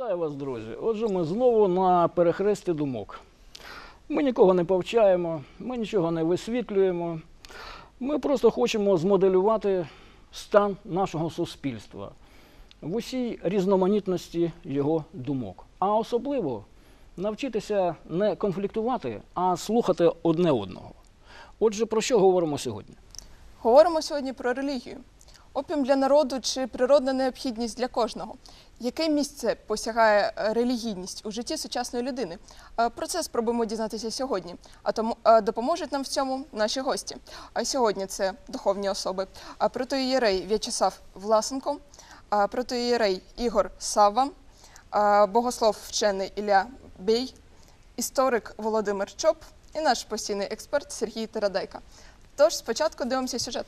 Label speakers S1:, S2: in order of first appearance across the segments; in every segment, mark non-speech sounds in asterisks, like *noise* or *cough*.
S1: Вітаю вас, друзі. Отже, ми знову на перехресті думок. Ми нікого не повчаємо, ми нічого не висвітлюємо. Ми просто хочемо змоделювати стан нашого суспільства в усій різноманітності його думок. А особливо навчитися не конфліктувати, а слухати одне одного. Отже, про що говоримо сьогодні?
S2: Говоримо сьогодні про релігію. Опіум для народу чи природна необхідність для кожного. Яке місце посягає е, релігійність у житті сучасної людини? Е, Про це спробуємо дізнатися сьогодні. А тому е, допоможуть нам в цьому наші гості. А сьогодні це духовні особи. Протоієрей В'ячеслав Власенко, протоієрей Ігор Савва, а богослов вчений Ілля Бей, історик Володимир Чоп і наш постійний експерт Сергій Тарадайка. Тож спочатку дивимося сюжет.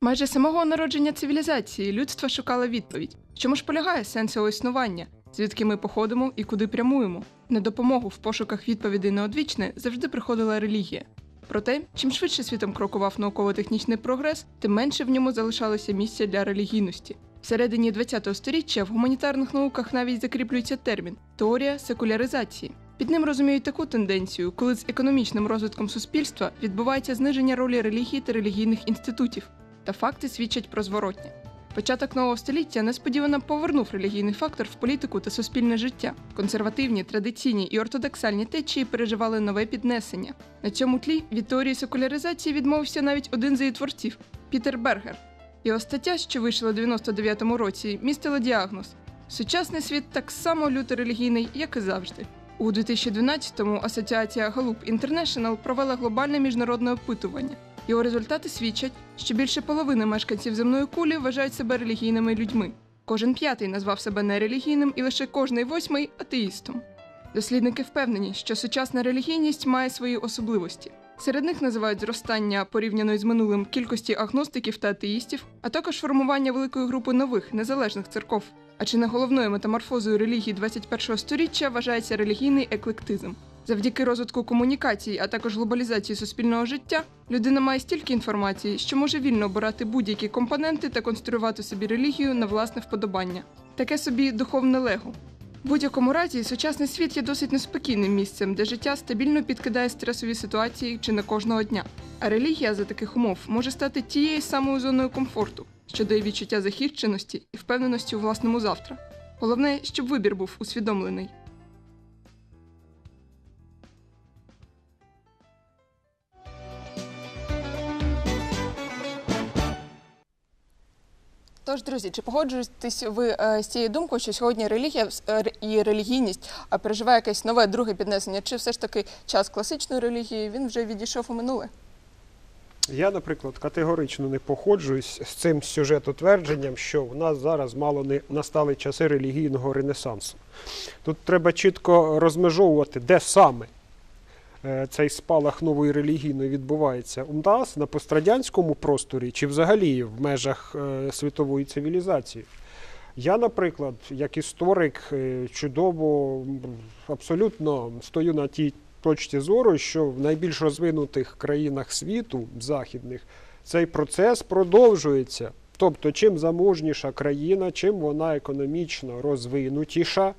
S2: Майже самого народження цивілізації людство шукало відповідь, чому ж полягає сенс його існування, звідки ми походимо і куди прямуємо. На допомогу в пошуках відповідей на одвічне завжди приходила релігія. Проте, чим швидше світом крокував науково-технічний прогрес, тим менше в ньому залишалося місця для релігійності. Всередині ХХ століття в гуманітарних науках навіть закріплюється термін теорія секуляризації. Під ним розуміють таку тенденцію, коли з економічним розвитком суспільства відбувається зниження ролі релігії та релігійних інститутів, та факти свідчать про зворотнє. Початок нового століття несподівано повернув релігійний фактор в політику та суспільне життя. Консервативні, традиційні і ортодоксальні течії переживали нове піднесення. На цьому тлі від теорії секуляризації відмовився навіть один з її творців Пітер Бергер. Його стаття, що вийшла у 99-му році, містила діагноз: сучасний світ так само люто релігійний, як і завжди. У 2012-му Асоціація Gallup International провела глобальне міжнародне опитування. Його результати свідчать, що більше половини мешканців земної кулі вважають себе релігійними людьми. Кожен п'ятий назвав себе нерелігійним і лише кожний восьмий атеїстом. Дослідники впевнені, що сучасна релігійність має свої особливості. Серед них називають зростання порівняно з минулим кількості агностиків та атеїстів, а також формування великої групи нових незалежних церков. А чи не головною метаморфозою релігії 21-го сторіччя вважається релігійний еклектизм? Завдяки розвитку комунікацій, а також глобалізації суспільного життя, людина має стільки інформації, що може вільно обирати будь-які компоненти та конструювати собі релігію на власне вподобання. Таке собі духовне лего. В будь-якому разі, сучасний світ є досить неспокійним місцем, де життя стабільно підкидає стресові ситуації чи не кожного дня. А релігія за таких умов може стати тією самою зоною комфорту, що дає відчуття захищеності і впевненості у власному завтра. Головне, щоб вибір був усвідомлений. Тож, друзі, чи погоджуєтесь ви е, з цією думкою, що сьогодні релігія е, і релігійність переживає якесь нове друге піднесення? Чи все ж таки час класичної релігії він вже відійшов у минуле?
S3: Я, наприклад, категорично не походжуюсь з цим сюжетотвердженням, що в нас зараз мало не настали часи релігійного ренесансу. Тут треба чітко розмежовувати, де саме цей спалах нової релігійної відбувається у нас на пострадянському просторі чи взагалі в межах е, світової цивілізації. Я, наприклад, як історик, е, чудово, абсолютно стою на тій точці зору, що в найбільш розвинутих країнах світу, західних, цей процес продовжується. Тобто, чим заможніша країна, чим вона економічно розвинутіша,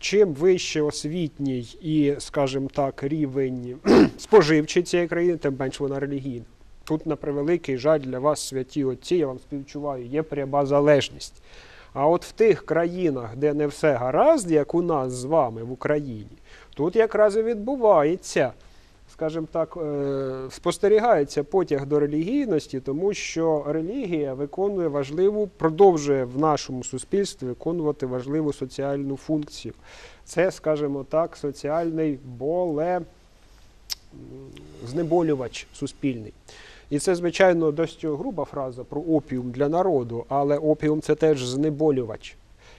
S3: чим вище освітній і, скажімо так, рівень *clears throat* споживчий цієї країни, тим менш вона релігійна. Тут, на превеликий жаль, для вас святі отці, я вам співчуваю, є пряма залежність. А от в тих країнах, де не все гаразд, як у нас з вами в Україні, тут якраз і відбувається, скажімо так, е, спостерігається потяг до релігійності, тому що релігія виконує важливу, продовжує в нашому суспільстві виконувати важливу соціальну функцію. Це, скажімо так, соціальний боле знеболювач суспільний. І це, звичайно, досить груба фраза про опіум для народу, але опіум це теж знеболювач.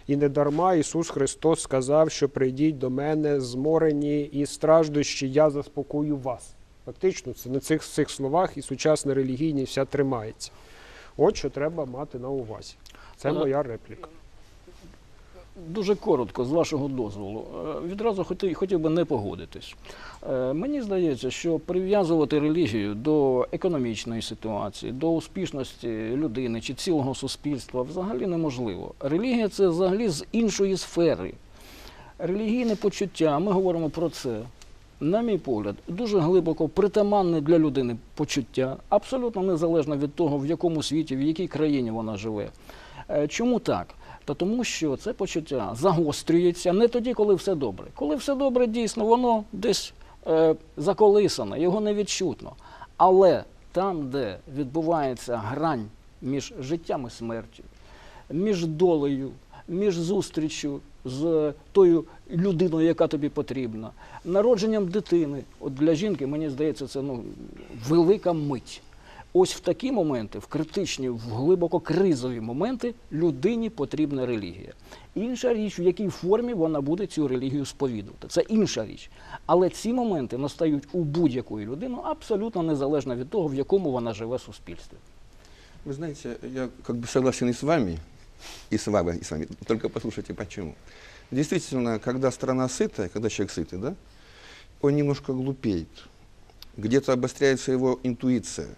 S3: І не дарма Ісус Христос сказав, що прийдіть до мене зморені і страждущі, я заспокою вас. Фактично, це на цих, цих словах і сучасна релігійність вся тримається. От що треба мати на увазі. Це моя репліка.
S1: Дуже коротко, з вашого дозволу. Е, Відразу хотів, би не погодитись. Е, Мені здається, що прив'язувати релігію до економічної ситуації, до успішності людини чи цілого суспільства взагалі неможливо. Релігія це взагалі з іншої сфери. Релігійне почуття, ми говоримо про це. На мій погляд, дуже глибоко притаманне для людини почуття, абсолютно незалежно від того, в якому світі, в якій країні вона живе. Е, Чому так? Та тому, що це почуття загострюється не тоді, коли все добре. Коли все добре, дійсно, воно десь е, заколисане, його не відчутно. Але там, де відбувається грань між життям і смертю, між долею, між зустрічю з тою людиною, яка тобі потрібна, народженням дитини. От для жінки, мені здається, це ну, велика мить. Ось в такі моменти, в критичні, в глибоко кризові моменти, людині потрібна релігія. Інша річ, в якій формі вона буде цю релігію сповідувати. Це інша річ. Але ці моменти настають у будь-якої людини абсолютно незалежно від того, в якому вона живе суспільстві.
S4: Вы знаете, я как бы согласен и с вами, и с вами, и с вами. Только послушайте почему. Действительно, когда страна сытая, когда человек сытый, да, он немножко глупеет. Где-то обостряется его интуиция.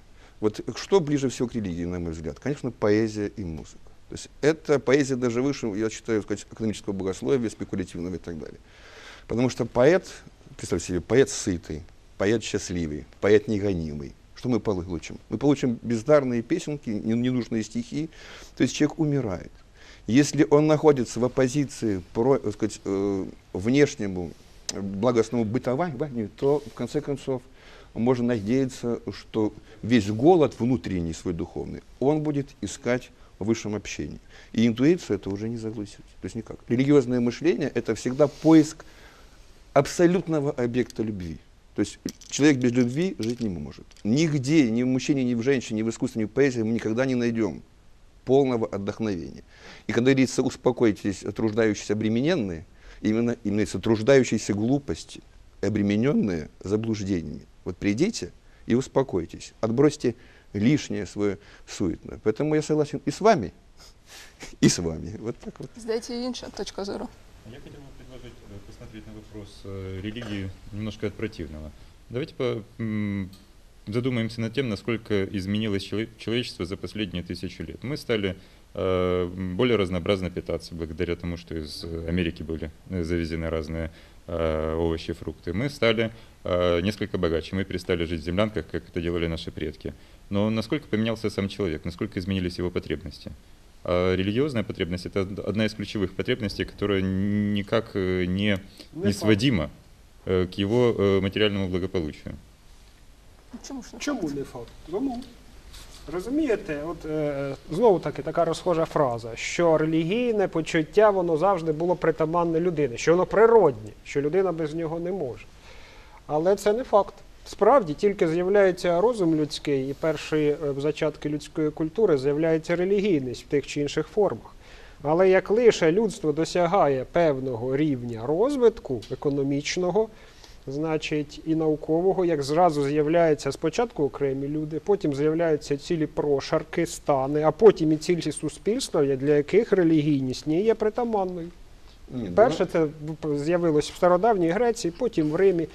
S4: Вот что ближе всего к религии, на мой взгляд? Конечно, поэзия и музыка. То есть это поэзия даже выше, я считаю, сказать, экономического богословия, спекулятивного и так далее. Потому что поэт, представьте себе, поэт сытый, поэт счастливый, поэт негонимый. Что мы получим? Мы получим бездарные песенки, не- ненужные стихи. То есть человек умирает. Если он находится в оппозиции про, так сказать, э, внешнему э, благостному бытованию, то в конце концов можно надеяться, что весь голод внутренний свой духовный, он будет искать в высшем общении. И интуицию это уже не заглушить. То есть никак. Религиозное мышление – это всегда поиск абсолютного объекта любви. То есть человек без любви жить не может. Нигде, ни в мужчине, ни в женщине, ни в искусстве, ни в поэзии мы никогда не найдем полного отдохновения. И когда говорится «успокойтесь, труждающиеся обремененные», именно имеется труждающиеся глупости, обремененные заблуждениями. Вот придите и успокойтесь, отбросьте лишнее свое суетное. Поэтому я согласен и с вами, *laughs* и с вами. Вот так вот.
S2: Здається, і інша точка зору.
S5: Я хотел бы предложить э, посмотреть на вопрос э, религии немножко от противного. Давайте по- м, задумаемся над тем, насколько изменилось чело- человечество за последние тысячу лет. Мы стали э, более разнообразно питаться благодаря тому, что из э, Америки были э, завезены разные э, овощи, фрукты. Мы стали э, несколько богаче, мы перестали жить в землянках, как это делали наши предки. Но насколько поменялся сам человек, насколько изменились его потребности? А религиозная потребность – это одна из ключевых потребностей, которая никак э, не,
S3: Не
S5: не сводима э, к его э, материальному благополучию.
S2: Чому ж не
S3: Чому не факт? Тому. Розумієте, от е, знову таки така розхожа фраза, що релігійне почуття воно завжди було притаманне людини, що воно природнє, що людина без нього не може. Але це не факт. Справді, тільки з'являється розум людський і перші е, зачатки людської культури з'являється релігійність в тих чи інших формах. Але як лише людство досягає певного рівня розвитку економічного, значить, і наукового, як зразу з'являються спочатку окремі люди, потім з'являються цілі прошарки, стани, а потім і цілі суспільства, для яких релігійність не є притаманною.
S4: Нет,
S3: Перше це з'явилось в стародавній Греції, потім в Римі.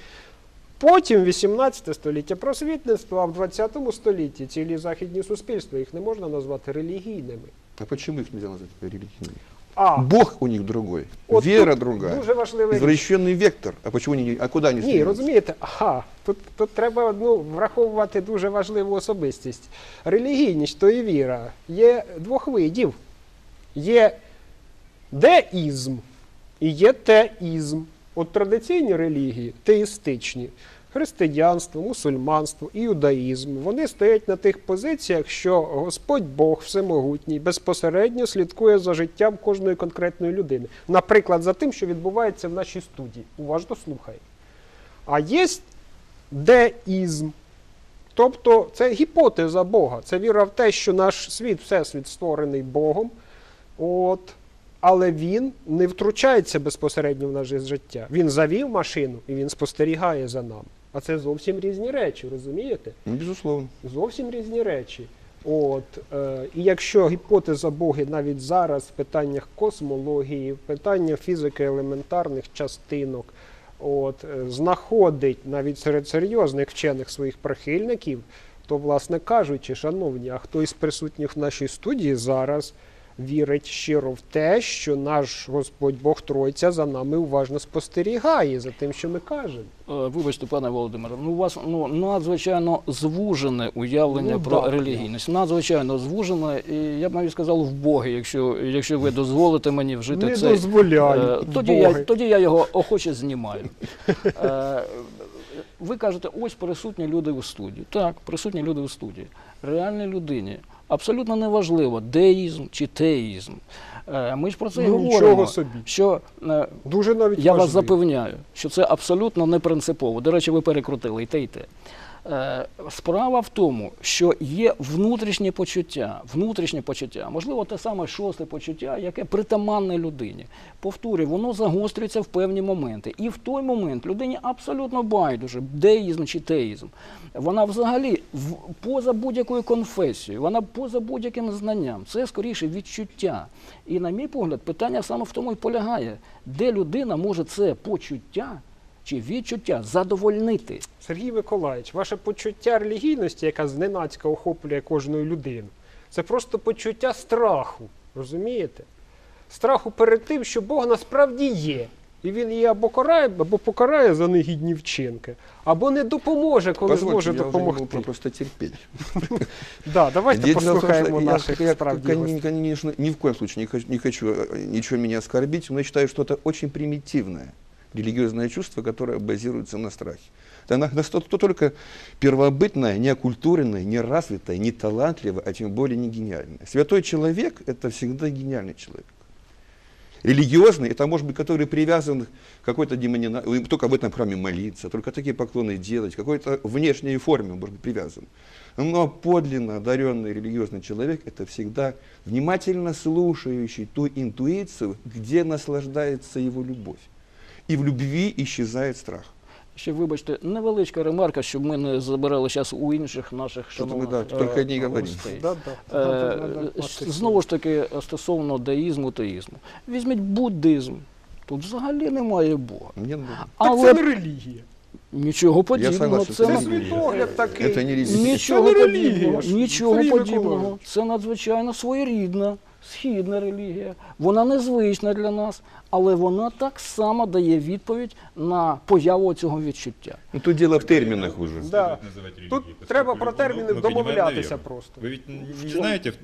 S3: Потім 18 століття просвітництво, а в 20 столітті цілі західні суспільства їх не можна назвати релігійними.
S4: А почему их нельзя назвать религийными?
S3: А
S4: Бог у них другой,
S3: от
S4: вера
S3: тут Дуже важливе річ.
S4: вектор. А почему они, а куда они
S3: Ні, розумієте, ага, тут, тут треба ну, враховувати дуже важливу особистість. Релігійність то і віра є двох видів. Є деізм і є теїзм. От традиційні релігії, теїстичні, християнство, мусульманство, іудаїзм, вони стоять на тих позиціях, що Господь Бог Всемогутній безпосередньо слідкує за життям кожної конкретної людини. Наприклад, за тим, що відбувається в нашій студії. Уважно слухай. А є деізм. Тобто це гіпотеза Бога. Це віра в те, що наш світ, всесвіт створений Богом. От, але він не втручається безпосередньо в наше життя. Він завів машину і він спостерігає за нами. А це зовсім різні речі, розумієте?
S4: Ну, безусловно.
S3: Зовсім різні речі. От, е, і якщо гіпотеза Боги навіть зараз в питаннях космології, в питаннях фізики елементарних частинок, от, е, знаходить навіть серед серйозних вчених своїх прихильників, то, власне кажучи, шановні, а хто із присутніх в нашій студії зараз вірить щиро в те, що наш Господь Бог Тройця за нами уважно спостерігає за тим, що ми кажемо.
S1: Е, Вибачте, пане Володимире, ну у вас ну надзвичайно звужене уявлення
S3: Ну,
S1: про
S3: да.
S1: релігійність. Надзвичайно звужене, і я б навіть сказав в Боги, якщо, якщо ви дозволите мені вжити
S3: Не
S1: цей.
S3: дозволяю.
S1: Е, тоді, я, тоді я його охоче знімаю. *laughs* Е, ви кажете, ось присутні люди у студії. Так, присутні люди у студії. Реальній людині абсолютно неважливо, деїзм чи теїзм. Е, Ми ж про це і
S3: Ну,
S1: говоримо.
S3: собі.
S1: Що е,
S3: Дуже навіть
S1: я вас запевняю, що це абсолютно не принципово. До речі, ви перекрутили і те, і те. Е, Справа в тому, що є внутрішнє почуття, внутрішнє почуття, можливо, те саме шосте почуття, яке притаманне людині. Повторюю, воно загострюється в певні моменти. І в той момент людині абсолютно байдуже, деїзм чи теїзм. Вона взагалі поза будь-якою конфесією, вона поза будь-яким знанням. Це скоріше відчуття. І, на мій погляд, питання саме в тому і полягає, де людина може це почуття чи відчуття задовольнити.
S3: Сергій Миколаївич, ваше почуття релігійності, яка зненацька охоплює кожну людину, це просто почуття страху. Розумієте? Страху перед тим, що Бог насправді є. І він її або карає, або покарає за негідні вчинки, або не допоможе, коли
S4: Позвольте,
S3: зможе
S4: я
S3: допомогти.
S4: могу просто. *laughs*
S3: Да, давайте
S4: Дело
S3: послухаємо
S4: я,
S3: наших
S4: я,
S3: справді.
S4: кон- конечно, ни в коем случае не хочу, не хочу ничего меня оскорбить, но я считаю, что это очень примитивное религиозное чувство, которое базируется на страхе. Это на- на что- то только первобытное, не оккультуренное, не развитое, не талантливое, а тем более не гениальное. Святой человек – это всегда гениальный человек. Религиозный – это, может быть, который привязан к какой-то демонина, только в этом храме молиться, только такие поклоны делать, какой-то внешней форме, может быть, привязан. Но подлинно одаренный религиозный человек – это всегда внимательно слушающий ту интуицию, где наслаждается его любовь. И в любви исчезает страх.
S1: Ще вибачте, невеличка ремарка, щоб ми не забирали час у інших наших шановних
S4: да, тільки
S1: е,
S4: говоримо.
S3: Да, да,
S1: Е, щ-
S3: да,
S1: Знову ж таки, стосовно деїзму, теїзму. Візьміть буддизм. Тут взагалі немає Бога.
S4: Надо-
S3: Так
S1: Але
S3: це не релігія.
S1: нічого подібного. Це,
S4: це
S3: Це
S4: не релігія.
S3: світогляд такий.
S4: Это не религия.
S1: Нічого
S3: Це не релігія
S1: подібного, нічого подібного. Це надзвичайно своєрідна, східна релігія. Вона незвична для нас, але вона так само дає відповідь на появу цього відчуття.
S4: Ну, тут дело в терминах уже.
S3: Да.
S5: Называть религией,
S3: Тут
S5: поскольку
S3: треба про
S5: мы-
S3: терміни
S5: мы понимаем,
S3: домовлятися
S5: наверное.
S3: просто.
S5: Вы ведь не
S3: В
S5: знаете, э,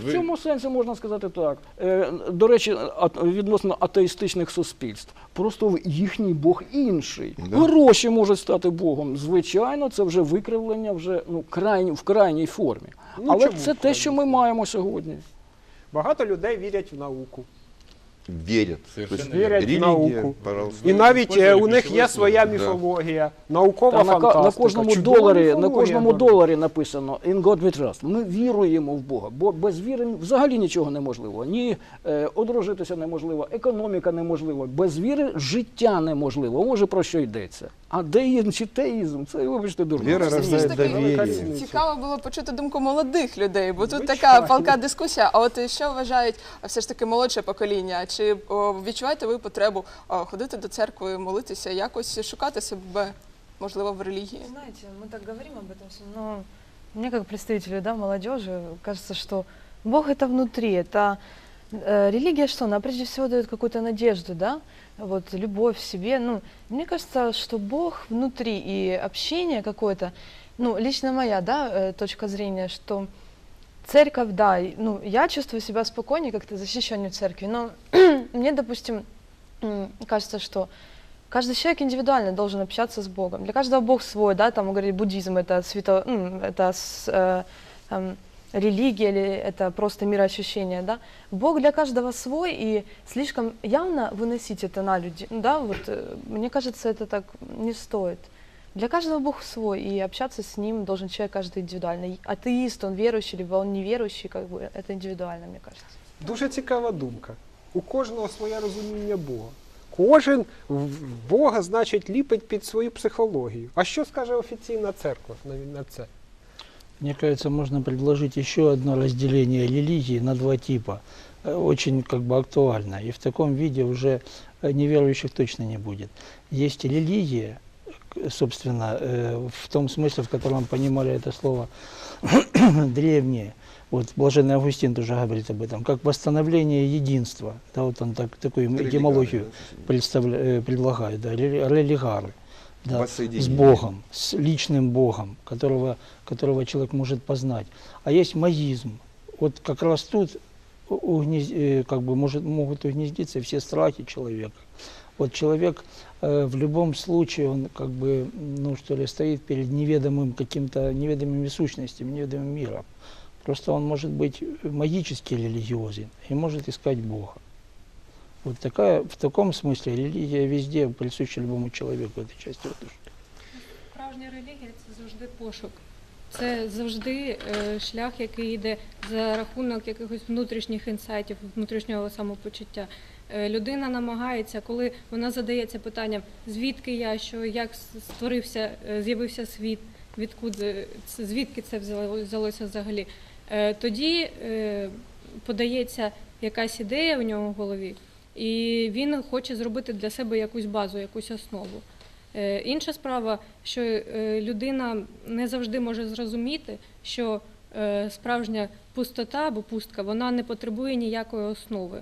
S1: В
S5: вы-
S1: цьому сенсі можна сказати так. Е, До речі, а- відносно атеїстичних суспільств. Просто в- їхній Бог інший.
S4: Да.
S1: Гроші можуть стати Богом. Звичайно, це вже викривлення вже ну, крайні, в крайній формі.
S3: Ну,
S1: Але
S3: чому
S1: це
S3: в
S1: те, що ми
S3: крайній
S1: маємо сьогодні.
S3: Багато людей вірять в науку.
S4: Верят.
S5: Совершенно
S4: То есть
S3: в науку.
S4: пожалуйста.
S3: І навіть е, у них є своя
S4: Да.
S3: міфологія, наукова
S1: Та на, ка-
S3: фантастика.
S1: на кожному
S3: чудова
S1: доларі, на
S3: міфологія,
S1: кожному
S3: до
S1: доларі написано «In God we trust». Ми віруємо в Бога, бо без віри взагалі нічого неможливо. Ні е, одружитися неможливо, економіка неможлива. Без віри життя неможливо. Може про що йдеться А деїзм чи теїзм, це вибачте дурно.
S4: Вера
S2: Все ж
S4: рождает
S2: таки,
S4: доверие.
S2: Цікаво було почути думку молодих людей, бо тут
S3: Звичайно.
S2: така палка дискусія. А от що вважають а, все ж таки молодше покоління? Чи о, відчуваєте ви потребу о, ходити до церкви, молитися, якось шукати себе, можливо, в релігії?
S6: Знаете, мы так говорим об этом всем, но мне как представителю да, молодежи кажется, что Бог это внутри, это э, религия что? Она прежде всего дает какую-то надежду, да, вот любовь в себе. Ну, мне кажется, что Бог внутри и общение какое-то, ну, лично моя, да, э, точка зрения, что церковь, да, ну, я чувствую себя спокойнее, как-то защищеннее церкви, но *clears throat* мне, допустим, кажется, что каждый человек индивидуально должен общаться с Богом. Для каждого Бог свой, да, там, говорит, буддизм это свято, это с- э, там, религия или это просто мироощущение, да. Бог для каждого свой, и слишком явно выносить это на людей, ну да, вот, э, мне кажется, это так не стоит. Для каждого Бог свой, и общаться с ним должен человек каждый индивидуально. И Атеист, он верующий, либо он неверующий, как бы, это индивидуально, мне кажется.
S3: Дуже цікава думка. У кожного своє розуміння Бога. Кожен в в Бога, значить, ліпить під свою психологію. А що скаже офіційна церква на, на це?
S7: Мне кажется, можно предложить еще одно разделение религии на два типа. Э, Очень как бы актуально. И в таком виде уже э, неверующих точно не будет. Есть религия, собственно, э, в том смысле, в котором понимали это слово *clears throat* древние. Вот Блаженный Августин тоже говорит об этом, как восстановление единства. Да, вот он так, такую этимологию представля- предлагает, да, рели- религары. Да, с. Богом, с личным Богом, которого, которого человек может познать. А есть маизм. Вот как раз тут угнез- э, как бы может, могут угнездиться все страхи человека. Вот человек э, в любом случае, он как бы, ну что ли, стоит перед неведомым каким-то, неведомыми сущностями, неведомым миром. Просто он может быть магически религиозен и может искать Бога. Вот такая, в таком смысле религия везде присуща любому человеку, этой части души.
S8: Справжня релігія це завжди пошук. Це завжди е, шлях, який йде за рахунок якихось внутрішніх інсайтів, внутрішнього самопочуття. Е, людина намагається, коли вона задається питанням, звідки я, що, як створився, е, з'явився світ, відкуди, звідки це взялося взагалі. Е, тоді е, подається якась ідея у нього в голові, і він хоче зробити для себе якусь базу, якусь основу. Е, Інша справа, що е, людина не завжди може зрозуміти, що е, справжня пустота або пустка вона не потребує ніякої основи.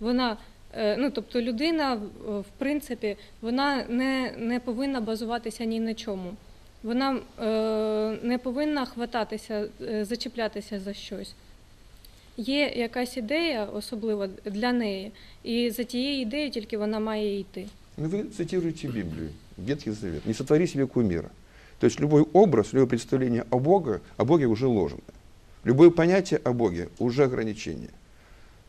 S8: Вона, ну тобто людина, в- принципі, вона не, не повинна базуватися ні на чому. Вона не повинна хвататися, зачіплятися за щось. Є якась ідея особлива для неї, і за тією ідеєю тільки вона має йти.
S4: Ну, вы цитируете Библию, Ветхий Завет. Не сотвори себе кумира. То есть любой образ, любое представление о Боге, о Боге уже ложное. Любое понятие о Боге уже ограничение.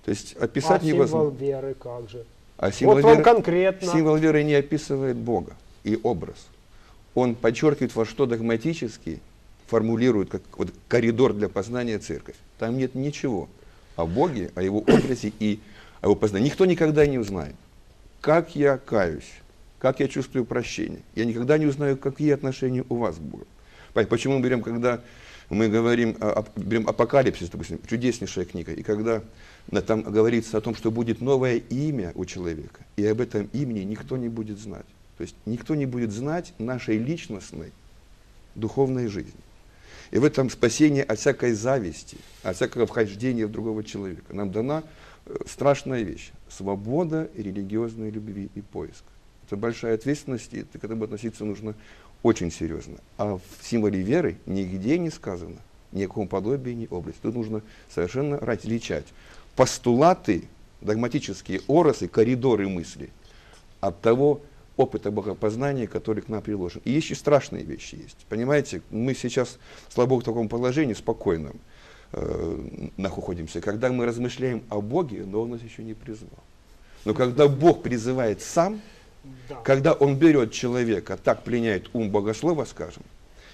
S4: То есть описать
S3: а символ
S4: невозможно.
S3: веры как же?
S4: А символ,
S3: вот вам
S4: веры,
S3: конкретно.
S4: символ веры не описывает Бога и образ. Он подчеркивает, во что догматически формулирует как вот коридор для познания церковь. Там нет ничего о Боге, о его образе и о его познании. Никто никогда не узнает, как я каюсь, как я чувствую прощение. Я никогда не узнаю, какие отношения у вас Богу. Понимаете, Почему мы берем, когда мы говорим, берем апокалипсис, допустим, чудеснейшая книга, и когда там говорится о том, что будет новое имя у человека, и об этом имени никто не будет знать. То есть никто не будет знать нашей личностной духовной жизни. И в этом спасение от всякой зависти, от всякого вхождения в другого человека. Нам дана э, страшная вещь – свобода религиозной любви и поиска. Это большая ответственность, и к этому относиться нужно очень серьезно. А в символе веры нигде не сказано ни о каком подобии, ни образе. Тут нужно совершенно различать постулаты, догматические образы, коридоры мысли от того опыта богопознания, который к нам приложен. И еще страшные вещи есть. Понимаете, мы сейчас, слава Богу, в таком положении спокойном э, находимся, когда мы размышляем о Боге, но Он нас еще не призвал. Но когда Бог призывает сам,
S3: Да.
S4: когда Он берет человека, так пленяет ум богослова, скажем,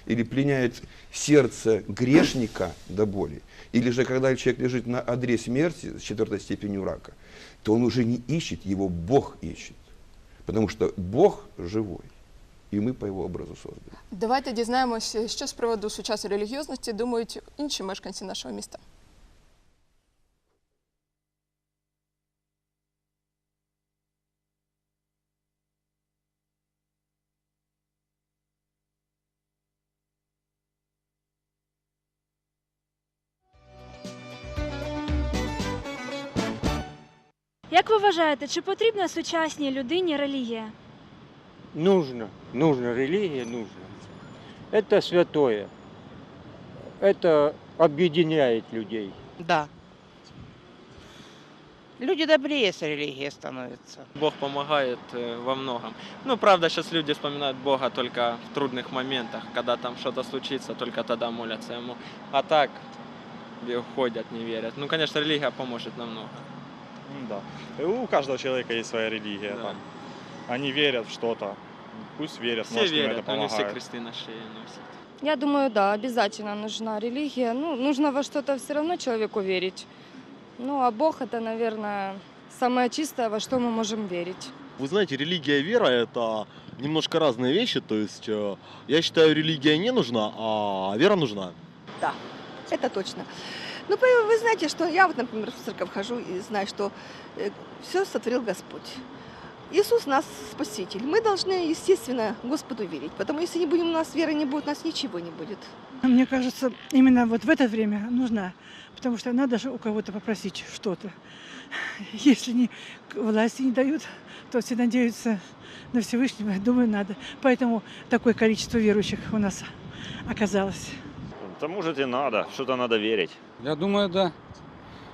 S4: или пленяет сердце грешника до боли, или же когда человек лежит на одре смерти с четвертой степенью рака, то он уже не ищет, его Бог ищет. Потому что Бог живой, и мы по его образу созданы.
S2: Давайте дізнаємося, що з приводу сучасної релігіозності думають інші мешканці нашого міста.
S9: Як ви вважаєте, чи потрібна сучасній людині релігія?
S10: Нужно, нужно, религия нужна. Это святое. Это объединяет людей.
S11: Да. Люди добрее с религией становятся.
S12: Бог помогает э, во многом. Ну, правда, сейчас люди вспоминают Бога только в трудных моментах, когда там что-то случится, только тогда молятся Ему. А так и уходят, не верят. Ну, конечно, религия поможет намного.
S13: Да. У каждого человека есть своя религия.
S12: Да.
S13: Там. Они верят в что-то. Пусть верят,
S12: Все
S13: может, им это
S12: верят, но не все
S13: помогает.
S12: кресты на шее носят.
S14: Я думаю, да, обязательно нужна религия. Ну, нужно во что-то все равно человеку верить. Ну, а Бог это, наверное, самое чистое, во что мы можем верить.
S15: Вы знаете, религия и вера – это немножко разные вещи. То есть, э, я считаю, религия не нужна, а вера нужна.
S16: Да, это точно. Ну, вы знаете, что я вот, например, в церковь хожу и знаю, что все сотворил Господь. Иисус нас спаситель. Мы должны, естественно, Господу верить. Потому если не будем у нас веры не будет, у нас ничего не будет.
S17: Мне кажется, именно вот в это время нужна, потому что надо же у кого-то попросить что-то. *laughs* Если не, власти не дают, то все надеются на Всевышнего, думаю, надо. Поэтому такое количество верующих у нас оказалось.
S18: Да может и надо, что-то надо верить.
S19: Я думаю, да.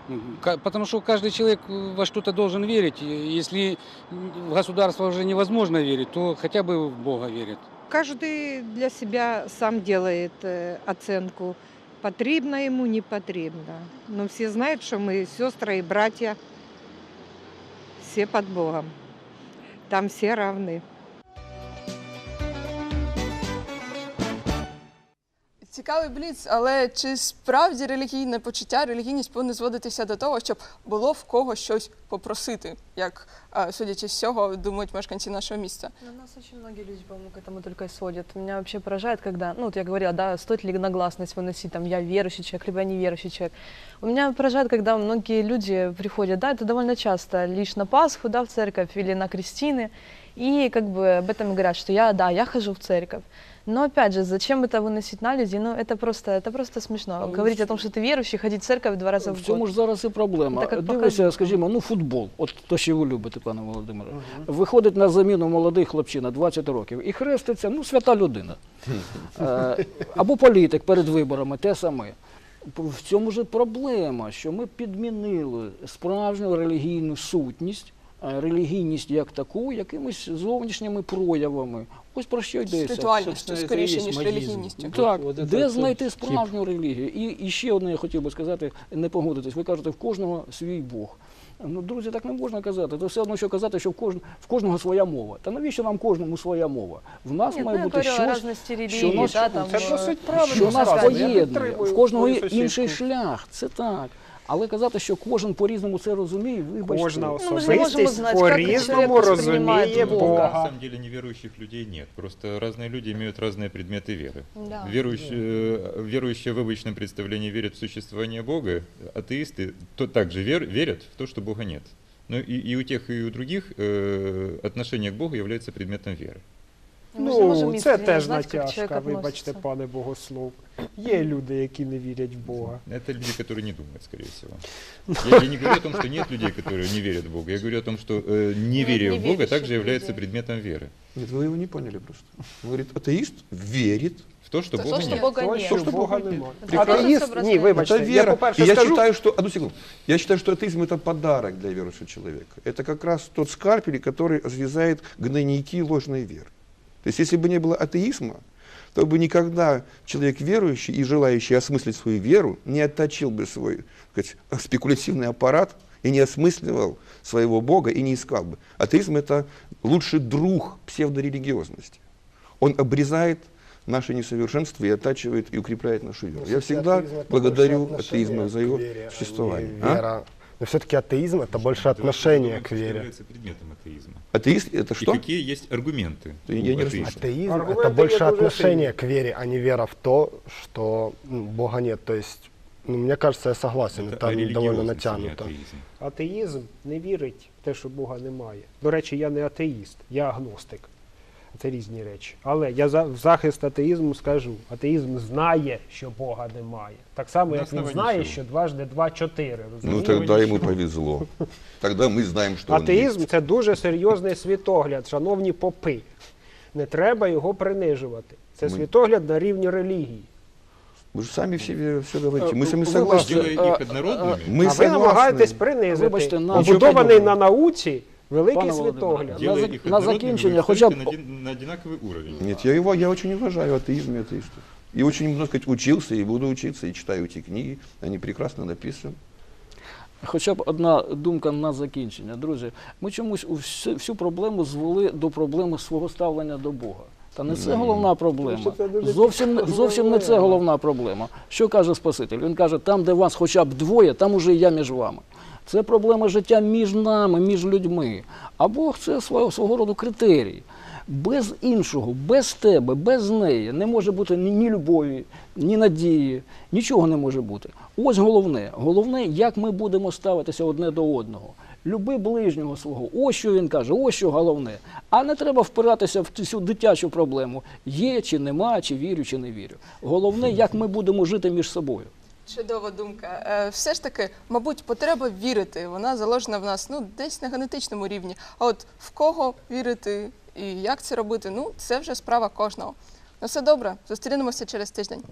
S19: М, ка- Потому что каждый человек э, во что-то должен верить. И Если в государство уже невозможно верить, то хотя бы в Бога верит.
S20: Каждый для себя сам делает э, оценку, потрібно ему, не потрібно. Но все знают, что мы сестры и братья, все под Богом. Там все равны.
S2: Цікавий бліц, але чи справді релігійне почуття, релігійність повинна зводитися до того, щоб було в кого щось попросити, як е, судячи з цього, думають мешканці нашого міста?
S6: Ну, нас очень многие люди, по-моему, к этому только и сводят. Меня вообще поражает, когда, ну, вот я говорила, да, стоит ли на гласность выносить, там, я верующий человек, либо я неверующий человек. У меня поражает, когда многие люди приходят, да, это довольно часто, лишь на Пасху, да, в церковь или на крестины, и как бы об этом говорят, что я, да, я хожу в церковь. Но опять же, зачем это выносить на людей? Ну, это просто, это просто смешно. Говорить о том, что ты верующий, ходить в церковь два раза в
S1: В
S6: год.
S1: цьому ж зараз і проблема.
S6: Так як
S1: Дивися,
S6: показує.
S1: скажімо, ну футбол, от то, що ви любите, пане Володимире. Виходить на заміну молодий хлопчина, 20 років, і хреститься, ну, свята людина. *laughs* Е, Або політик перед виборами, те саме. В цьому ж проблема, що ми підмінили справжню релігійну сутність, е, релігійність як таку, якимись зовнішніми проявами. Ось про що йдеться.
S2: Ритуальністю,
S7: Собственно, це і
S2: скоріше, ніж
S7: магізм.
S2: релігійністю.
S1: Так,
S7: От- от
S1: де знайти справжню релігію? І, і ще одне я хотів би сказати, не погодитись. Ви кажете, в кожного свій Бог. Ну, друзі, так не можна казати. Це все одно, що казати, що в, кож... в кожного своя мова. Та навіщо нам кожному своя мова? В нас
S6: Нет,
S1: має
S6: ну,
S1: бути щось,
S6: разности
S1: що нас,
S6: да, там,
S3: правильно
S1: що нас поєднує. В кожного є інший шлях. Це так. Але казати, що кожен по-різному це розуміє, вибачте.
S3: Кожна
S6: Ну, мы же не можем
S3: особистість
S6: узнать, как человек
S3: по-різному
S6: воспринимает
S3: розуміє
S6: Бога.
S5: На
S3: Бога.
S5: самом деле неверующих людей нет. Просто разные люди имеют разные предметы веры.
S6: Да.
S5: Верующие, э, верующие в обычном представлении верят в существование Бога, атеисты то также вер- верят в то, что Бога нет. Но и, и у тех, и у других э, отношение к Богу является предметом веры.
S6: Мы же не можем
S3: Ну, це
S6: искренне
S3: теж
S6: знать, как
S3: натяжка,
S6: человек
S3: вибачте,
S6: относится.
S3: пане богослов. Є люди, які не вірять в Бога.
S5: Это люди, которые не думают, скорее всего. Я, я не говорю о том, что нет людей, которые не верят в Бога. Я говорю о том, что э, неверие в Бога
S6: неверующих
S5: также является
S6: людей.
S5: предметом веры.
S4: Нет, вы его не поняли просто. Он говорит, атеист верит
S5: В то, что
S6: То,
S5: Бога
S6: что
S5: нет.
S6: Бога
S3: То,
S6: нет.
S3: що
S4: що
S3: Бога
S4: Бога
S3: немає.
S6: Прекрасно.
S3: Атеїст,
S6: Прекрасно
S3: ні, вибачте,
S4: это
S3: я
S4: вера.
S3: по-перше
S4: и я
S3: скажу,
S4: считаю, что, одну секунду, я считаю, что атеизм это подарок для верующего человека. Это как раз тот скальпель, который разрезает гнойники ложной веры. То есть, если бы не было атеизма, то бы никогда человек верующий и желающий осмыслить свою веру не отточил бы свой сказать, *laughs* спекулятивный аппарат и не осмысливал своего Бога и не искал бы. Атеизм это лучший друг псевдорелигиозности. Он обрезает наше несовершенство и оттачивает и укрепляет нашу веру. Я всегда благодарю атеизма за его
S21: вере,
S4: существование. А?
S21: Вера. Но все-таки атеизм это больше
S5: Давайте
S21: отношение
S5: подумаем,
S21: к
S5: что
S21: вере.
S5: является предметом атеизма.
S4: Атеист это
S5: И
S4: что?
S5: какие есть аргументы
S4: Я
S5: у
S4: не
S5: атеиста?
S21: Атеизм
S3: Аргументы
S21: это больше
S3: я тоже
S21: отношение
S3: атеист.
S21: к вере, а не вера в то, что ну, Бога нет. То есть, ну, мне кажется, я согласен,
S5: Это
S21: это,
S5: о
S21: довольно
S5: религиозности, а не
S21: натянуто.
S5: атеизм.
S3: атеїзм не вірить в те, що Бога немає. До речі, я не атеїст, я агностик. Це різні речі. Але я за в захист атеїзму скажу: атеїзм знає, що Бога немає. Так само,
S5: На
S3: як він
S5: основании
S3: знає,
S5: чого?
S3: що дважди два чотири.
S4: Ну
S3: Розумієте?
S4: тогда ему повезло. Тогда мы знаем, что он
S3: Атеїзм
S4: есть.
S3: це дуже серйозний світогляд, шановні попи. Не треба його принижувати. Це
S4: Ми-
S3: світогляд на рівні релігії.
S4: Вы же сами все, все говорите. Мы с вами
S1: Вибачте,
S4: согласны.
S5: Делая их
S1: а,
S5: однородными,
S4: Мы
S3: а ви намагаєтесь
S4: согласны.
S3: принизити.
S1: Вибачте, на-
S3: Побудований
S1: Нічого
S3: на науці великий
S1: Пане Володимире,
S3: світогляд.
S1: я-
S5: делая
S1: на
S5: их
S1: за- на
S5: однородными,
S1: закінчення
S5: вы
S1: хоча б-
S5: встаете на, один- на одинаковый уровень.
S4: Нет, я его, я очень уважаю атеизм и атеистов. И очень, можно сказать, учился и буду учиться, и читаю эти книги. Они прекрасно написаны.
S1: Хоча б одна думка на закінчення. Друзі, ми чомусь у всю, всю проблему звели до проблеми свого ставлення до Бога. Та не це
S4: Ні.
S1: головна проблема.
S3: Тому що це дуже
S1: Зовсім, не-
S3: цікава
S1: зовсім не це
S3: проблема.
S1: головна проблема. Що каже Спаситель? Він каже, там, де вас хоча б двоє, там уже і я між вами. Це проблема життя між нами, між людьми. А Бог це свого, свого роду критерій. Без іншого, без тебе, без неї не може бути ні, ні любові, ні надії, нічого не може бути. Ось головне. Головне, як ми будемо ставитися одне до одного. Люби ближнього свого. Ось що він каже, ось що головне. А не треба впиратися в цю дитячу проблему. Є чи нема, чи вірю, чи не вірю. Головне, як ми будемо жити між собою.
S2: Чудова думка. Е, Все ж таки, мабуть, потреба вірити, вона заложена в нас ну, десь на генетичному рівні. А от в кого вірити і як це робити, ну це вже справа кожного. Ну все добре, зустрінемося через тиждень.